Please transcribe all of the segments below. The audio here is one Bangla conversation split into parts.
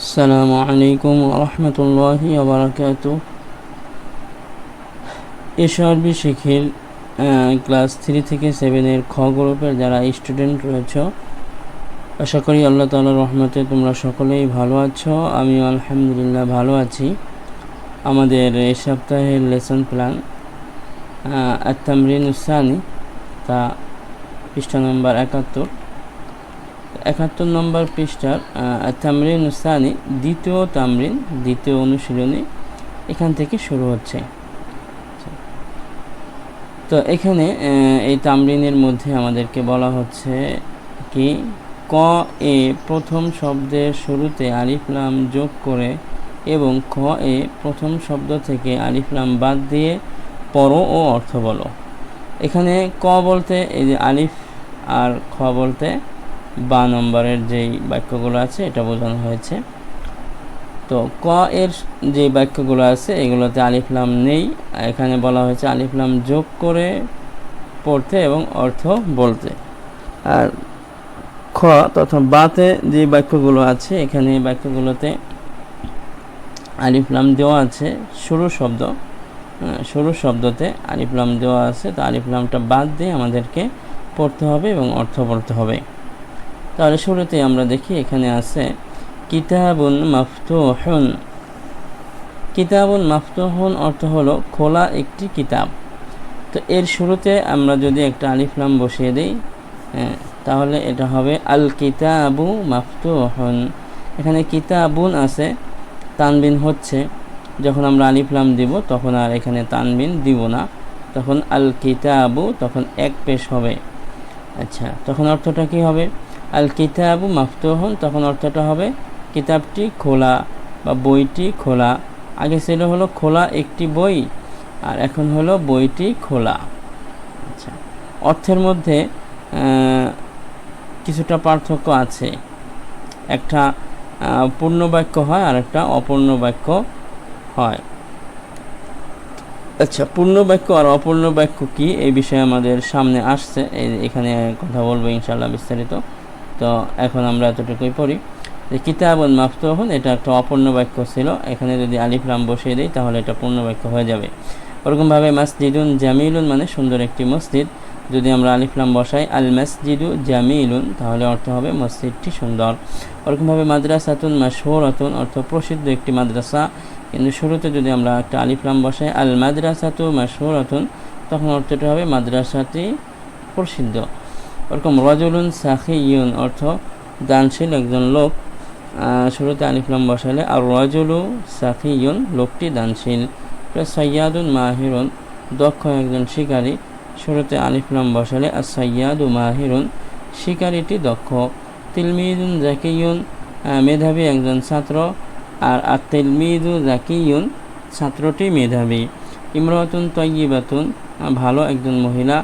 আসসালামু আলাইকুম রহমতুল্লাহি আবরাকাত এসআরবি শিখির ক্লাস থ্রি থেকে সেভেনের খ গ্রুপের যারা স্টুডেন্ট রয়েছে, আশা করি আল্লাহ তালার রহমতে তোমরা সকলেই ভালো আছো। আমি আলহামদুলিল্লাহ ভালো আছি। আমাদের এই সপ্তাহের লেসন প্ল্যান আত্মামরিন উসানি তা পৃষ্ঠা নম্বর একাত্তর। একাত্তর নম্বর পৃষ্ঠার তামরিন উসানি দ্বিতীয় তামরিন, দ্বিতীয় অনুশীলনী এখান থেকে শুরু হচ্ছে। তো এখানে এই তামরিনের মধ্যে আমাদেরকে বলা হচ্ছে কি, ক, এ প্রথম শব্দের শুরুতে আলিফলাম যোগ করে এবং খ, এ প্রথম শব্দ থেকে আলিফলাম বাদ দিয়ে পর ও অর্থ বলো। এখানে ক বলতে এই যে আলিফ আর খ বলতে বা নম্বরের যেই বাক্যগুলো আছে, এটা বোঝানো হয়েছে। তো ক এর যে বাক্যগুলো আছে, এগুলোতে আলিফলাম নেই। এখানে বলা হয়েছে আলিফলাম যোগ করে পড়তে এবং অর্থ বলতে। আর খ তথা বাতে যে বাক্যগুলো আছে, এখানে বাক্যগুলোতে আলিফলাম দেওয়া আছে শুরু শব্দ। শুরু শব্দতে আলিফলাম দেওয়া আছে। তো আলিফলামটা বাদ দিয়ে আমাদেরকে পড়তে হবে এবং অর্থ বলতে হবে। তাহলে শুরুতে আমরা দেখি এখানে আছে, কিতাবুন মাফতুহুন। কিতাবুন মাফতুহুন অর্থ হলো খোলা একটি কিতাব। তো এর শুরুতে আমরা যদি একটা আলিফলাম বসিয়ে দিই তাহলে এটা হবে আল কিতাবু মাফতুহুন। এখানে কিতাবুন আছে, তানবিন হচ্ছে, যখন আমরা আলিফলাম দিব, তখন আর এখানে তানবিন দিব না। তখন আল কিতাবু, তখন এক পেশ হবে। আচ্ছা তখন অর্থটা কি হবে? আল কিতাবু মাফতুহন, তখন অর্থটা হবে কিতাবটি খোলা বা বইটি খোলা। আগে ছিল হলো খোলা একটি বই, আর এখন হলো বইটি খোলা। আচ্ছা অর্থের মধ্যে কিছুটা পার্থক্য আছে। একটা পূর্ণ বাক্য হয়, আর একটা অপূর্ণ বাক্য হয়। আচ্ছা পূর্ণ বাক্য আর অপূর্ণ বাক্য কি? এই বিষয়ে আমাদের সামনে আসছে। এখানে কথা বলব ইনশাল্লাহ বিস্তারিত। তো এখন আমরা এতটুকুই পড়ি। যে কিতাবন মাফতহন, এটা একটা অপূর্ণ বাক্য ছিল। এখানে যদি আলিফলাম বসিয়ে দিই, তাহলে এটা পূর্ণ বাক্য হয়ে যাবে। ওরকমভাবে মাসজিদুন জামিলুন মানে সুন্দর একটি মসজিদ। যদি আমরা আলিফলাম বসাই, আল মসজিদু জামিলুন, তাহলে অর্থ হবে মসজিদটি সুন্দর। ওরকমভাবে মাদ্রাসাতুন মাসহরাতুন অর্থ প্রসিদ্ধ একটি মাদ্রাসা। কিন্তু শুরুতে যদি আমরা একটা আলিফলাম বসাই, আল মাদ্রাসাতু মাসহরাতুন তখন অর্থটা হবে মাদ্রাসাটি প্রসিদ্ধ। ওরকম রজুলুন সাখিউন অর্থ দানশীল একজন লোক শুরুতে আলিফলাম বসালে, আর রজুলু সাখিউন লোকটি দানশীল সৈয়াদুন মাহিরুন, দক্ষ একজন শিকারী, শুরুতে আলিফলাম বসালে, আর সৈয়াদু মাহিরুন, শিকারীটি দক্ষ। তিলমিদুন জাকিউন মেধাবী একজন ছাত্র, আর আর তিলমিদু জাকিউন ছাত্রটি মেধাবী। ইমরাতুন তৈবাতুন ভালো একজন মহিলা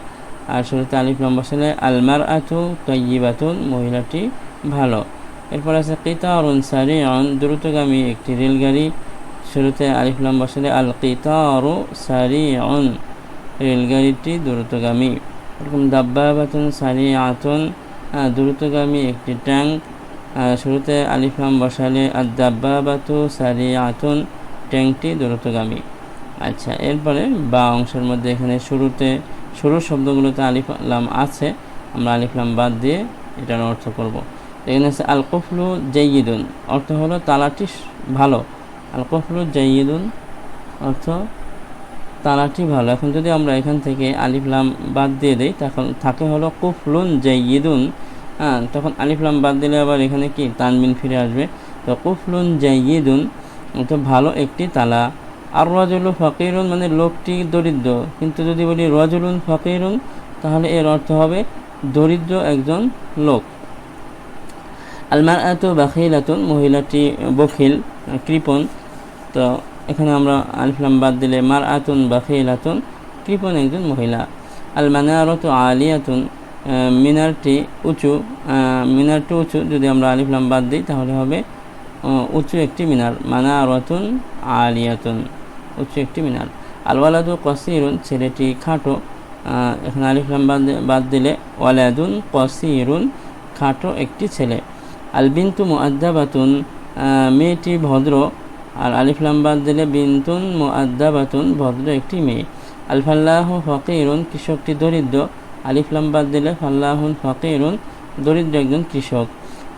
আর শুরুতে আলিফ লম্বা ছেলে আলমার আতু তৈবাতুন মহিলাটি ভালো। এরপর আছে, কিতারুন সারি অন দ্রুতগামী একটি রেলগাড়ি। শুরুতে আলিফ লম্বা ছেলে আল কিতারু সারি অন রেলগাড়িটি দ্রুতগামী। এরকম, দাব্বাবাতুন সারি আতুন দ্রুতগামী একটি ট্যাঙ্ক। শুরুতে আলিফলাম বসালে আর দাব্বাবাতু সারি আতুন ট্যাঙ্কটি দ্রুতগামী। আচ্ছা এরপরে বা অংশের মধ্যে এখানে শুরুতে শুরুর শব্দগুলোতে আলিফলাম আছে, আমরা আলিফ আলিফলাম বাদ দিয়ে এটার অর্থ করব। এখানে আছে আল কফলু জাইয়িদুন, অর্থ হলো তালাটি ভালো। আল কফলু জাইয়িদুন অর্থ তালাটি ভালো। এখন যদি আমরা এখান থেকে আলিফলাম বাদ দিয়ে দিই, তখন থাকে হলো কুফলুন জাইয়িদুন হ্যাঁ তখন আলিফলাম বাদ দিলে আবার এখানে কি? তানবিন ফিরে আসবে। তো কুফলুন জাইয়িদুন তো ভালো একটি তালা। আর রাজুলু ফকিরুন মানে লোকটি দরিদ্র। কিন্তু যদি বলি রাজুলুন ফকিরুন, তাহলে এর অর্থ হবে দরিদ্র একজন লোক। আলমার এত বাখিলাতুন, মহিলাটি বখিল কৃপন তো এখানে আমরা আলিফলাম বাদ দিলে মার আতুন বাখিলাতুন কৃপন একজন মহিলা। আল মানারত আলিয়াতুন মিনারটি উঁচু মিনারটি উঁচু, যদি আমরা আলিফলাম বাদ দিই, তাহলে হবে উঁচু একটি মিনার। মানারতুন আলিয়াতুন। উচ্চ একটি মিনার। আলওয়ালাদু কসিরুন, ছেলেটি খাটো এখানে আলিফলাম বাদ দিলে, ওয়ালাদুন কসিরুন, খাটো একটি ছেলে। আলবিন্তু মুআদ্দাবাতুন মেয়েটি ভদ্র, আর আলিফলাম বাদ দিলে, বিন্তুন মুআদ্দাবাতুন, ভদ্র একটি মেয়ে। আল ফাল্লাহ ফকিরুন, কৃষকটি দরিদ্র। আলিফলাম বাদ দিলে, ফাল্লাহুন ফকিরুন, দরিদ্র একজন কৃষক।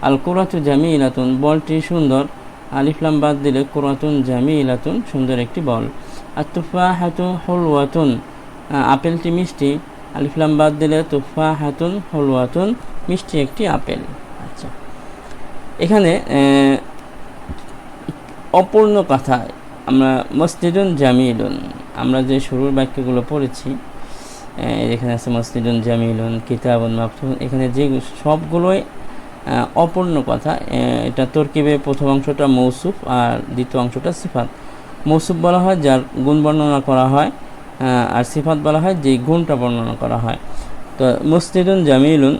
আল কুরাতু জামি বলটি সুন্দর। আলিফলাম বাদ দিলে কুরাতুন জামি ইলাতুন সুন্দর একটি বল। আর তুফা হাতু হলওয়াতুন আপেলটি মিষ্টি? আলিফলাম বাদ দিলে তুফা হাতুন হলওয়াতুন, মিষ্টি একটি আপেল। আচ্ছা। এখানে অপূর্ণ কথায় আমরা মসজিদুন জামিলুন, আমরা যে শুরুর বাক্যগুলো পড়েছি এখানে আছে মসজিদুন জামিলুন, কিতাবুন মাফতুন এখানে যে সবগুলোই অপূর্ণ কথা। এটা তরকিবে প্রথম অংশটা মৌসুফ আর দ্বিতীয় অংশটা সিফাত। মৌসুফ বলা হয় যার গুণ বর্ণনা করা হয় আর সিফাত বলা হয় যে গুণটা বর্ণনা করা হয়। তো মসজিদুন জামিলুন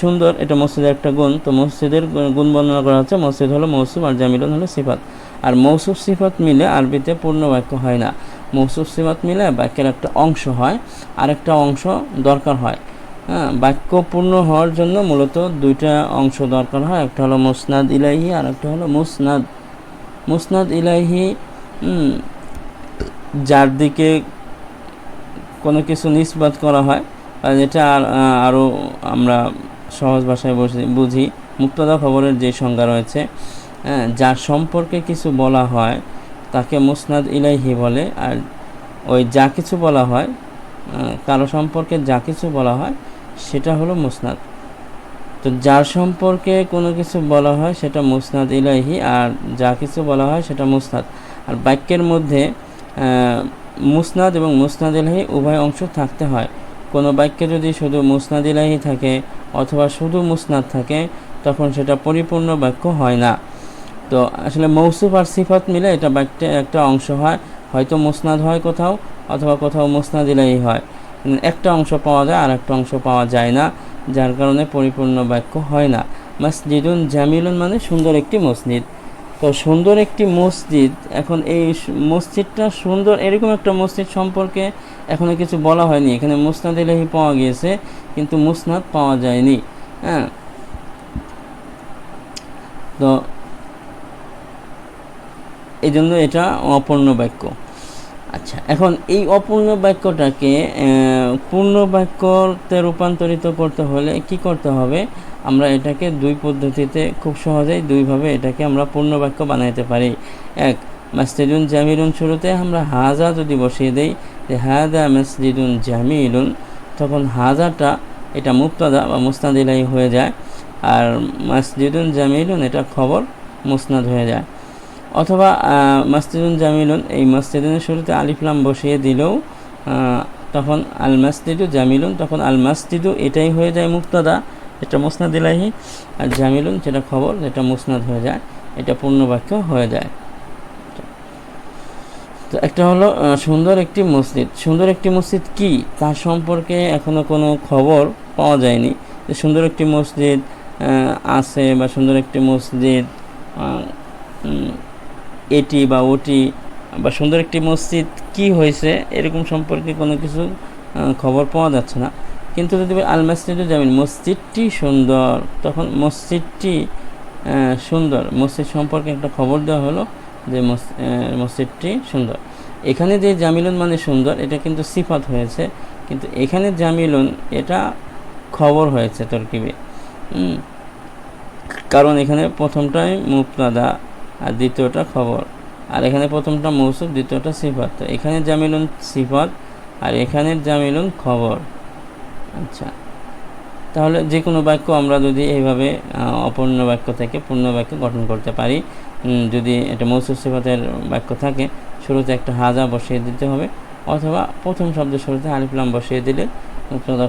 সুন্দর, এটা মসজিদের একটা গুণ। তো মসজিদের গুণ বর্ণনা করা হচ্ছে, মসজিদ হলো মৌসুফ আর জামিলুন হলো সিফাত। আর মৌসুফ সিফাত মিলে আরবিতে পূর্ণ বাক্য হয় না। মৌসুফ সিফাত মিলে বাক্যের একটা অংশ হয় আর একটা অংশ দরকার হয় হ্যাঁ। বাক্য পূর্ণ হওয়ার জন্য মূলত দুইটা অংশ দরকার হয়। একটা হলো মুসনাদ ইলাহি আর একটা হলো মুসনাদ। মুসনাদ ইলাহি যার দিকে কোনো কিছু নিষ্পাত করা হয় যেটা আর আরও আমরা সহজ ভাষায় বুঝি মুক্তদা খবরের যে সংজ্ঞা রয়েছে হ্যাঁ, যার সম্পর্কে কিছু বলা হয় তাকে মুসনাদ ইলাইহি বলে। আর ওই যা কিছু বলা হয় কারও সম্পর্কে যা কিছু বলা হয় সেটা হলো মুসনাদ। তো যার সম্পর্কে কোনো কিছু বলা হয় সেটা মুসনাদ ইলাহি আর যা কিছু বলা হয় সেটা মুসনাদ। আর বাক্যের মধ্যে মুসনাদ এবং মুসনাদ ইলাহি উভয় অংশ থাকতে হয়। কোনো বাক্যে যদি শুধু মুসনাদ ইলাহি থাকে অথবা শুধু মুসনাদ থাকে, তখন সেটা পরিপূর্ণ বাক্য হয় না। তো আসলে মৌসুফ আর সিফাত মিলে এটা বাক্যে একটা অংশ হয়। হয়তো মুসনাদ হয় কোথাও, অথবা কোথাও মুসনাদ ইলাহি হয়। একটা অংশ পাওয়া যায় আর একটা অংশ পাওয়া যায় না, যার কারণে পরিপূর্ণ বাক্য হয় না। মসজিদুন জামিলুন মানে সুন্দর একটি মসজিদ। তো সুন্দর একটি মসজিদ, এখন এই মসজিদটা সুন্দর এরকম একটা মসজিদ সম্পর্কে এখনও কিছু বলা হয়নি। এখানে মুসনাদ ইলাহি পাওয়া গিয়েছে, কিন্তু মুসনাদ পাওয়া যায়নি। হ্যাঁ। তো, এই জন্য এটা অপূর্ণ বাক্য। আচ্ছা এখন এই অপূর্ণ বাক্যটাকে পূর্ণ বাক্যতে রূপান্তরিত করতে হলে কি করতে হবে? আমরা এটাকে দুই পদ্ধতিতে খুব সহজেই দুইভাবে এটাকে আমরা পূর্ণ বাক্য বানাইতে পারি। এক, মাসজিদুন জামিলুন শুরুতে আমরা হাজা যদি বসিয়ে দেই, যে হাজা মাসজিদুন জামিলুন, তখন হাজাটা এটা মুক্তাদা বা মুস্তাদিলাই হয়ে যায়। আর মাসজিদুন জামিলুন এটা খবর মুসনাদ হয়ে যায়। অথবা আহ, মাসজিদুন জামিলুন এই মসজিদের শুরুতে আলিফলাম বসিয়ে দিলেও তখন আল মাসজিদু জামিলুন তখন আল মাসজিদু এটাই হয়ে যায় মুক্তাদা এটা মুসনাদ ইলাহি আর জামিলুন যেটা খবর যেটা মুসনাদ হয়ে যায় এটা পূর্ণ বাক্য হয়ে যায়। তো একটা হলো সুন্দর একটি মসজিদ। সুন্দর একটি মসজিদ কি? তার সম্পর্কে এখনও কোনো খবর পাওয়া যায়নি। যে সুন্দর একটি মসজিদ আছে বা সুন্দর একটি মসজিদ এটি বা ওটি বা সুন্দর একটি মসজিদ কি হয়েছে, এরকম সম্পর্কে কোনো কিছু খবর পাওয়া যাচ্ছে না। কিন্তু যদি আল মসজিদে যাবেন মসজিদটি সুন্দর, তখন মসজিদটি সুন্দর। মসজিদ সম্পর্কে একটা খবর দেওয়া হলো যে মসজিদটি সুন্দর। এখানে যে জামিলুন মানে সুন্দর, এটা কিন্তু সিফাত হয়েছে। কিন্তু এখানে জামিলুন, এটা খবর হয়েছে তরকিবে। কারণ এখানে প্রথমটাই মুক্তাদা আর দ্বিতীয়টা খবর। আর এখানে প্রথমটা মৌসুফ দ্বিতীয়টা সিফাত। তো এখানে জামিলুন সিফাত আর এখানে জামিলুন খবর। আচ্ছা। তাহলে যে কোনো বাক্য আমরা যদি এইভাবে অপূর্ণ বাক্য থেকে পূর্ণ বাক্য গঠন করতে পারি যদি এটা মৌসুফ সিফাতের বাক্য থাকে, শুরুতে একটা হাজা বসিয়ে দিতে হবে, অথবা প্রথম শব্দের শুরুতে আলিফলাম বসিয়ে দিলে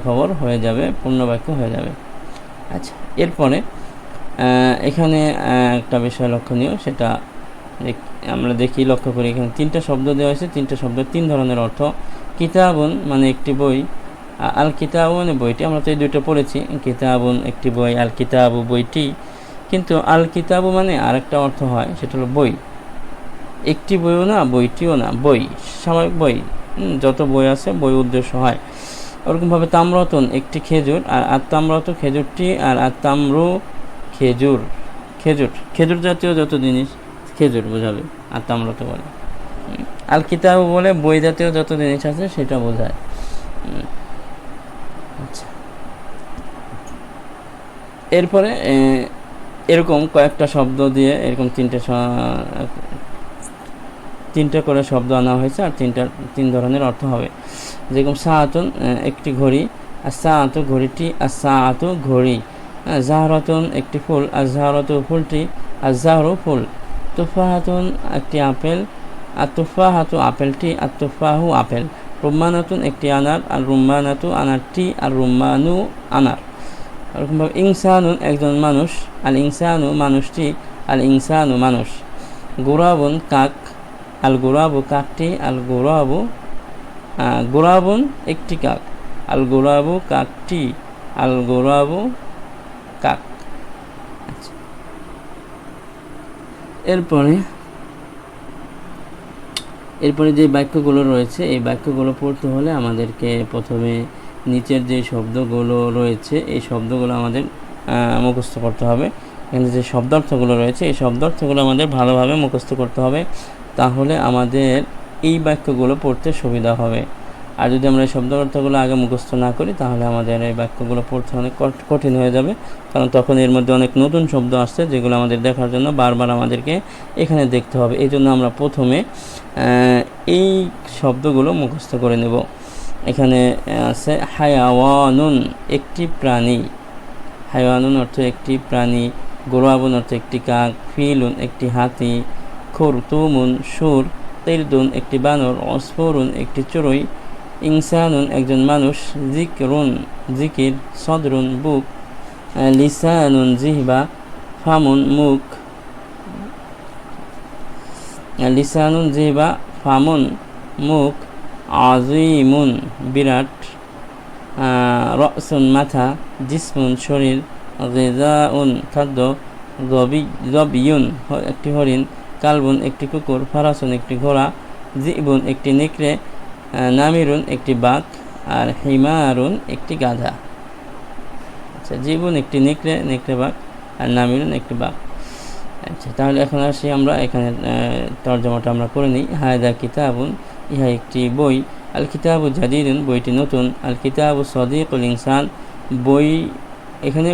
খবর হয়ে যাবে, পূর্ণ বাক্য হয়ে যাবে। আচ্ছা এরপরে এখানে একটা বিষয় লক্ষণীয়, সেটা আমরা দেখি, লক্ষ্য করি, এখানে তিনটা শব্দ দেওয়া হয়েছে, তিনটা শব্দ তিন ধরনের অর্থ। কিতাবন মানে একটি বই আল কিতাবু মানে বইটি, আমরা তো এই দুইটা পড়েছি, কিতাবন একটি বই আল কিতাবু বইটি। কিন্তু আল কিতাবু মানে আরেকটা অর্থ হয়, সেটা হলো বই। একটি বইও না, বইটিও না, বই, স্বাভাবিক বই। যত বই আছে, বই উদ্দেশ্য হয়। ওরকমভাবে তাম্রতন, একটি খেজুর, আর আত্মাম্রত খেজুরটি, আর আত্মাম্রু খেজুর খেজুর খেজুর জাতীয় যত জিনিস, খেজুর বোঝাবে, আর তামরত বলে। আল কিতাব বলে বই জাতীয় যত জিনিস আছে সেটা বোঝায়। আচ্ছা। এরপরে এরকম কয়েকটা শব্দ দিয়ে, এরকম তিনটে তিনটা করে শব্দ আনা হয়েছে, আর তিনটা, তিন ধরনের অর্থ হবে। যেরকম সাহাতুন একটি ঘড়ি, আর সাহাতু ঘড়িটি, আর সাহাতু ঘড়ি। জাহরাতুন একটি ফুল আর জাহরাতু ফুলটি আর জাহরু ফুল। তুফাহাতুন একটি আপেল, আর তুফাহাতু আপেলটি, আর তুফাহু আপেল। রুম্মানাতুন একটি আনার, আর রুম্মানাতু আনারটি, আর রুম্মানু আনার। এরকমভাবে ইনসানুন একজন মানুষ, আল ইনসানু মানুষটি, আল ইনসানু মানুষ। গোরাবুন কাক, আল গোরাবু কাকটি, আল গোরাবু গোরাবুন একটি কাক। আল গোরাবু কাকটি, আল গোরাবু কাক আচ্ছা। এরপরে এরপরে যে বাক্যগুলো রয়েছে, এই বাক্যগুলো পড়তে হলে আমাদেরকে প্রথমে নিচের যে শব্দগুলো রয়েছে, এই শব্দগুলো আমাদের মুখস্থ করতে হবে। এখানে যে শব্দার্থগুলো রয়েছে, এই শব্দার্থগুলো আমাদের ভালোভাবে মুখস্থ করতে হবে। তাহলে আমাদের এই বাক্যগুলো পড়তে সুবিধা হবে। আর যদি আমরা এই শব্দার্থগুলো আগে মুখস্থ না করি, তাহলে আমাদের এই বাক্যগুলো পড়তে অনেক কঠ- কঠিন হয়ে যাবে। কারণ তখন এর মধ্যে অনেক নতুন শব্দ আসছে, যেগুলো আমাদের দেখার জন্য বারবার আমাদেরকে এখানে দেখতে হবে। এই জন্য আমরা প্রথমে এই শব্দগুলো মুখস্থ করে নেব। এখানে আছে হায়াওয়ানুন, একটি প্রাণী। হায়াওয়ানুন অর্থ একটি প্রাণী গোরাবুন অর্থ একটি কাক, ফিলুন একটি হাতি, খুরতুমুন সুর তেলদুন একটি বানর, অস্ফরুন একটি চড়ুই ইনসানুন, একজন মানুষ, জিকরুন, জিকির, সদরুন, বুক লিসানুন, জিহবা, ফামুন, মুখ লিসানুন, জিহবা, ফামুন, মুখ আজিমুন বিরাট রসুন, মাথা, জিসমুন, শরীর, গেজাউন, খাদ্য রবি রবিউন একটি হরিণ, কালবুন, একটি কুকুর, ফারাসুন, একটি ঘোড়া, জিবুন, একটি নেকড়ে নামিরুন একটি বাঘ আর হিমারুন একটি গাধা। আচ্ছা জীবন একটি নেকড়ে নেকড়ে বাঘ আর নামিরুন একটি বাঘ। আচ্ছা তাহলে এখন আসি আমরা এখানে তর্জমাটা আমরা করে নিই। হায়দা কিতাবুন, ইহা একটি বই। আল কিতাবু জাদিদুন, বইটি নতুন। আল কিতাবু সদিকুল ইনসান, বই এখানে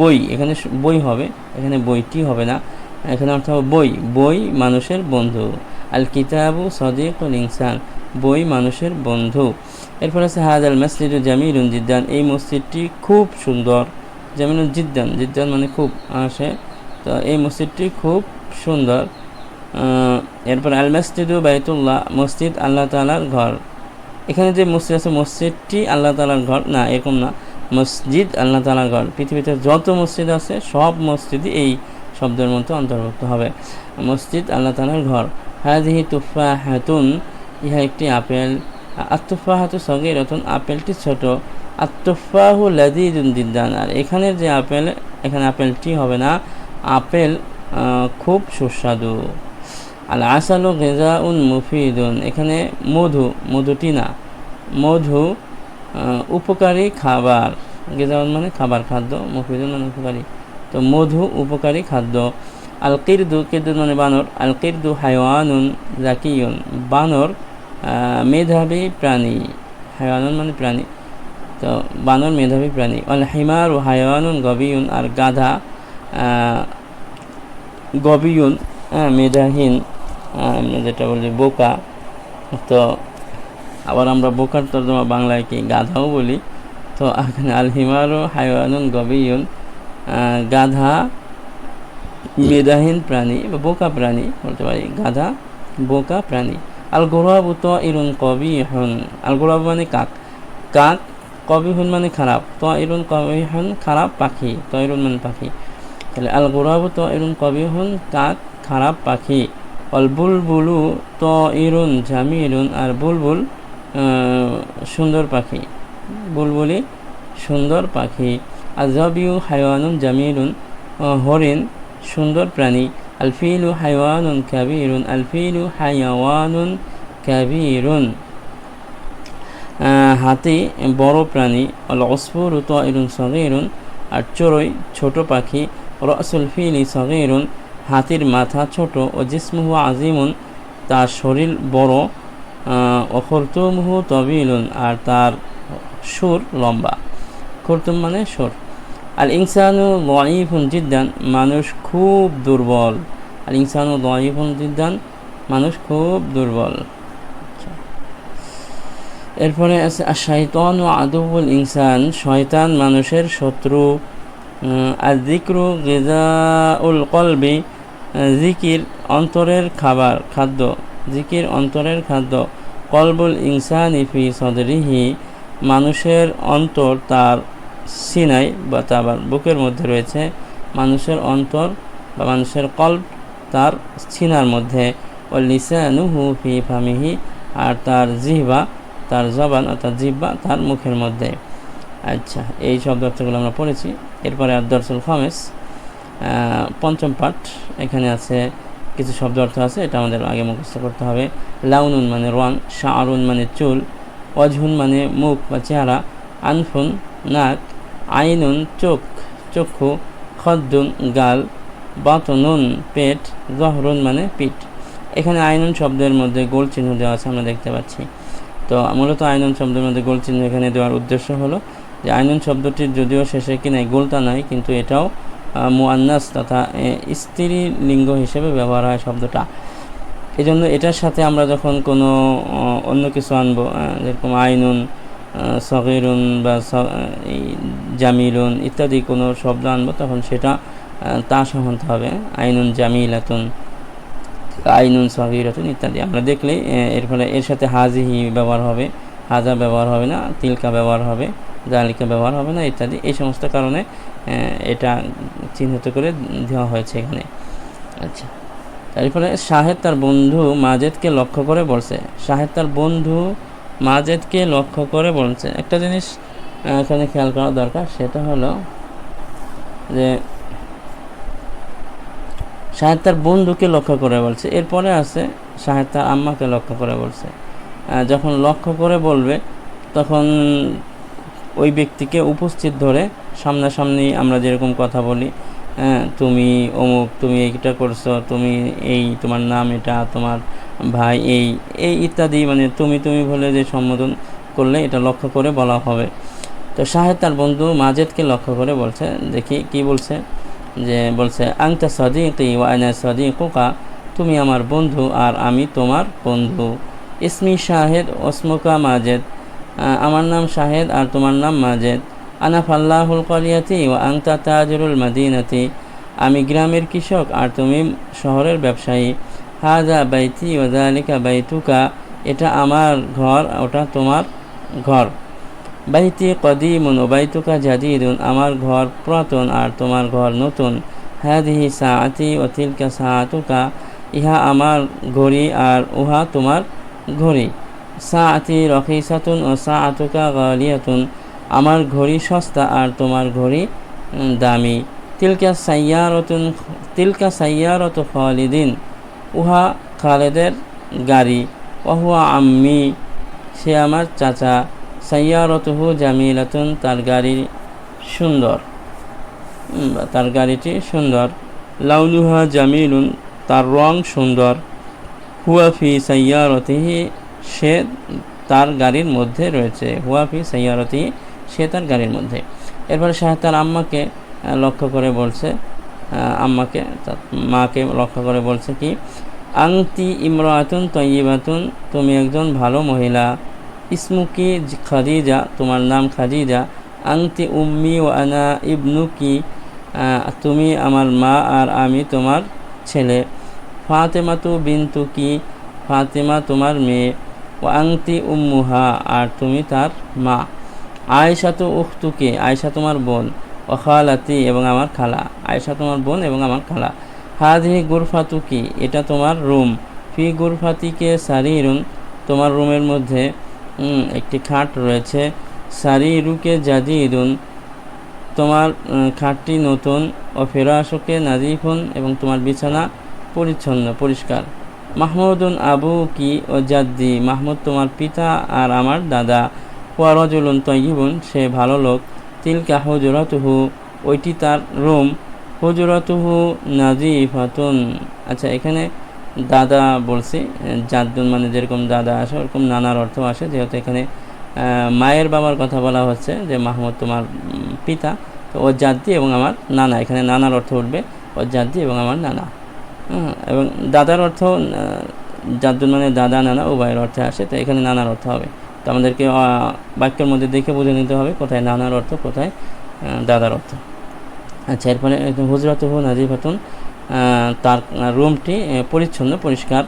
বই এখানে বই হবে, এখানে বইটি হবে না। এখানে অর্থ বই। বই মানুষের বন্ধু। আল কিতাবু সদিকুল ইনসান, বই মানুষের বন্ধু। এরপর আছে হাজ আল মসজিদ জামিলুন জিদ্দান। এই মসজিদটি খুব সুন্দর। জামিলুন জিদ্দান জিদ্দান মানে খুব আসে। তো এই মসজিদটি খুব সুন্দর। এরপর আল মসজিদ বাইতুল্লাহ, মসজিদ আল্লাহ তালার ঘর। এখানে যে মসজিদ আছে, মসজিদটি আল্লাহ তালার ঘর। না, এরকম না। মসজিদ আল্লাহ তালার ঘর। পৃথিবীতে যত মসজিদ আছে, সব মসজিদই এই শব্দের মধ্যে অন্তর্ভুক্ত হবে। মসজিদ আল্লাহ তালার ঘর। হাদিহি তুফা হাতুন ইহা একটি আপেল। আত্তুফা হাতু সগে রতন আপেলটি ছোট। আত্তুফাহু লাদিদুন দিদ্দান আর এখানের যে আপেল, এখানে আপেলটি হবে না, আপেল খুব সুস্বাদু। আল আসালু গেজা উন মুফিদুন। এখানে মধু, মধুটি না, মধু উপকারী খাবার। গেজাউন মানে খাবার খাদ্য, মুফিদুন মানে উপকারী। তো মধু, উপকারী খাদ্য। আল কিরদু কিরদু মানে বানর আল কিরদু হাইওয়ানুন জাকিউন বানর মেধাবী প্রাণী, হাইওয়ানুন মানে প্রাণী, তো বানর মেধাবী প্রাণী আল হিমার হাইওয়ানুন গবিউন আর গাধা গবিউন হ্যাঁ মেধাহীন যেটা বলি বোকা, তো আবার আমরা বোকার তর্জমা বাংলায় কি গাধাও বলি, তো এখানে আল হিমারু হাইওয়ানুন গবিউন গাধা মেধাহীন প্রাণী বা বোকা প্রাণী বলতে পারি গাধা বোকা প্রাণী। আল গোরাবু তো ইরুন কবি হন আল গোরাবু মানে কাক। কাক কবি হন মানে খারাপ তো ইরুন কবি হন খারাপ পাখি তো ইরুন মানে পাখি। তাহলে আল গোরাবু তো ইরুন কবি হন কাক খারাপ পাখি। অল বুলবুলু তো ইরুন জামিরুন আর বুলবুল সুন্দর পাখি। বুলবুলি সুন্দর পাখি। আজাবিউ হাইওয়ানুন জামিলুন আহ, হরিণ সুন্দর প্রাণী। আলফিলু হাইওয়ানুন কাবিরুন আলফিলু হাইওয়ানুন কাবিরুন। হাতি বড় প্রাণী অল অস্ফুর তো ইরুন সগিরুন, আর চড়ুই ছোট পাখি, রসুল ফিলি সগিরুন। হাতির মাথা ছোট ও জিসমুহু আজিমুন, তার শরীর বড় ও খরতুমহু তবিলুন, আর তার সুর লম্বা। খরতুম মানে সুর। আল ইনসানু দয়ীফুন জিদ্দান, মানুষ খুব দুর্বল। আল ইনসানু দয়ীফুন জিদ্দান, মানুষ খুব দুর্বল। আচ্ছা। এরপরে আছে শাইতন ও আদবুল ইনসান, শয়তান মানুষের শত্রু। আর জিক্রু গেজাউল কলবি জিকির অন্তরের খাবার, খাদ্য। জিকির অন্তরের খাদ্য। কলবুল ইনসান ইফি সদরিহি, মানুষের অন্তর তার সিনাই বা তার বুকের মধ্যে রয়েছে, মানুষের অন্তর বা মানুষের কল্প তার সিনার মধ্যে। ও লিসানুহু ফি ফামিহি, আর তার জিহবা, তার জবান অর্থাৎ জিহ্বা তার মুখের মধ্যে। আচ্ছা এই শব্দ অর্থগুলো আমরা পড়েছি। এরপরে আদর্শুল খামেস পঞ্চম পাঠ। এখানে আছে কিছু শব্দ অর্থ আছে, এটা আমাদের আগে মুখস্থ করতে হবে। লাউনুন মানে রং শাহরুন মানে চুল অজহুন মানে মুখ বা চেহারা, আনফুন নাক আইনুন, চোখ, চক্ষু, খদ্দুন, গাল, বাতনুন, পেট, জহরুন মানে পিঠ। এখানে আইনুন শব্দের মধ্যে গোল চিহ্ন দেওয়া আছে, আমরা দেখতে পাচ্ছি। তো মূলত আইনুন শব্দের মধ্যে গোল চিহ্ন এখানে দেওয়ার উদ্দেশ্য হলো যে আইনুন শব্দটির যদিও শেষে কি নাই গোলটা নাই কিন্তু এটাও মুআন্নাস তথা স্ত্রী লিঙ্গ হিসেবে ব্যবহার হয় শব্দটা। এই জন্য এটার সাথে আমরা যখন কোনো অন্য কিছু আনব যেরকম আইনুন সগিরুন বা জামিলুন ইত্যাদি কোনো শব্দ আনব, তখন সেটা তা সহন্ত হবে। আইনুন জামিলাতুন, আইনুন সগিরাতুন ইত্যাদি। আমরা দেখলে এর ফলে এর সাথে হাজিহি ব্যবহার হবে, হাজা ব্যবহার হবে না, তিলকা ব্যবহার হবে, জালিকা ব্যবহার হবে না, ইত্যাদি। এই সমস্ত কারণে এটা চিহ্নিত করে দেওয়া হয়েছে এখানে। আচ্ছা। তারপরে শাহেদ তার বন্ধু মাজেদকে লক্ষ্য করে বলছে, শাহেদ তার বন্ধু মাজেদকে লক্ষ্য করে বলছে। একটা জিনিস এখানে খেয়াল করা দরকার, সেটা হলো যে শাহেদ তার বন্ধুকে লক্ষ্য করে বলছে। এরপরে আছে শাহেদ তার আম্মাকে লক্ষ্য করে বলছে। যখন লক্ষ্য করে বলবে, তখন ওই ব্যক্তিকে উপস্থিত ধরে সামনাসামনি আমরা যেরকম কথা বলি তুমি অমুক, তুমি এইটা করছ, তুমি এই, তোমার নাম এটা, তোমার ভাই, এই এই ইত্যাদি মানে তুমি তুমি বলে যে সম্বোধন করলে এটা লক্ষ্য করে বলা হবে। তো শাহেদ তার বন্ধু মাজেদকে লক্ষ্য করে বলছে, দেখি কি বলছে? যে বলছে আংটা সদিক ওয়াইনা সদিক কোকা তুমি আমার বন্ধু আর আমি তোমার বন্ধু। ইসমি শাহেদ, ওসমুকা মাজেদ আমার নাম শাহেদ আর তোমার নাম মাজেদ। আনা ফাল্লাহুল কলিয়াতি ও আংতা তাজরুল মাদিনাতি। আমি গ্রামের কৃষক আর তুমি শহরের ব্যবসায়ী। হাজা বাইতি ওদালিকা বাইতুকা, এটা আমার ঘর, ওটা তোমার ঘর। বাইতি কদিমুন ও বাইতুকা জাদিদুন, আমার ঘর পুরাতন আর তোমার ঘর নতুন। হাদিহি সাআতি ও তিলকা সাআতুকা, ইহা আমার ঘড়ি আর উহা তোমার ঘড়ি। সাআতি রকিসাতুন ও সাআতুকা গালিয়াতুন, আমার ঘড়ি সস্তা আর তোমার ঘড়ি দামি। তিলকা সাইয়ারতুন, তিলকা সাইয়ারত খালিদিন উহা খালেদের গাড়ি। ওহুয়া আম্মি, সে আমার চাচা। সাইয়ারতহু জামিলাতুন, তার গাড়ি সুন্দর। তার গাড়িটি সুন্দর। লাউনুহা জামিলুন, তার রং সুন্দর। হুয়াফি সাইয়ারতিহি, সে তার গাড়ির মধ্যে রয়েছে। হুয়াফি সাইয়ারতি সে তার গাড়ির মধ্যে। এরপরে শাহেদ তার আম্মাকে লক্ষ্য করে বলছে আম্মাকে মাকে লক্ষ্য করে বলছে কি, আংতি ইমরাতুন তৈবাতুন তুমি একজন ভালো মহিলা। ইসমুকি খাদিজা, তোমার নাম খাদিজা। আংতি উম্মি ও আনা ইবনুকি তুমি আমার মা আর আমি তোমার ছেলে। ফাতেমা তু বিন্তু কি ফাতেমা তোমার মেয়ে। ও আংতি উম্মুহা, আর তুমি তার মা। আয়সা তো উখতুকে আয়সা তোমার বোন। ও খালাতি এবং আমার খালা আয়সা তোমার বোন এবং আমার খালা। হাদি গুরফাতুকি এটা তোমার রুম। ফি গুরফাতিকে সারিরুন, তোমার রুমের মধ্যে একটি খাট রয়েছে। সারিরুকে জাদিদুন তোমার খাটটি নতুন। ও ফেরাশকে নাজিফুন এবং তোমার বিছানা পরিচ্ছন্ন, পরিষ্কার। মাহমুদুন আবু কি? ও জাদ্দি। মাহমুদ তোমার পিতা আর আমার দাদা। ওয়ারজুলুন তৈবুন সে ভালো লোক। তিলকা হুজরাতুহু, ওইটি তার রুম। হুজরাতুহু নাজিফাতুন। আচ্ছা এখানে দাদা বলছি জাদ্দুন মানে যেরকম দাদা আসে, ওরকম নানার অর্থ আসে। যেহেতু এখানে মায়ের বাবার কথা বলা হচ্ছে যে মাহমুদ তোমার পিতা। তো ওর জাদ্দি এবং আমার নানা, এখানে নানার অর্থ উঠবে ওর জাদ্দি এবং আমার নানা। এবং দাদার অর্থ জাদ্দুন মানে দাদা, নানা, উভয়ের অর্থে আসে, তো এখানে নানার অর্থ হবে। তো আমাদেরকে বাক্যের মধ্যে দেখে বুঝে নিতে হবে কোথায় নানার অর্থ, কোথায় দাদার অর্থ। আচ্ছা এরপরে হুজরত হু নাজিফাতুন তার রুমটি পরিচ্ছন্ন, পরিষ্কার।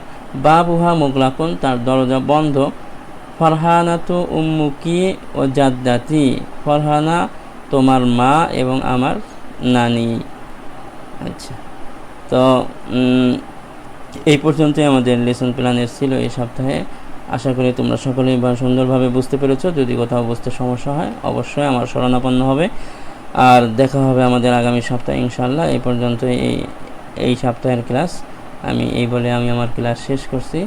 বাবুহা মোগলাকুন, তার দরজা বন্ধ। ফরহানাতু উম্মুকি ও জাদ্দাতি, ফরহানা তোমার মা এবং আমার নানি। আচ্ছা তো এই পর্যন্তই আমাদের লেসন প্ল্যানের ছিল এই সপ্তাহে। আশা করি তোমরা সকলেই সুন্দরভাবে বুঝতে পেরেছ। যদি কোথাও বুঝতে সমস্যা হয়, অবশ্যই আমার শরণাপন্ন হবে। আর দেখা হবে আমাদের আগামী সপ্তাহে ইনশাল্লাহ এই পর্যন্ত এই এই সপ্তাহের ক্লাস। আমি এই বলে আমি আমার ক্লাস শেষ করছি।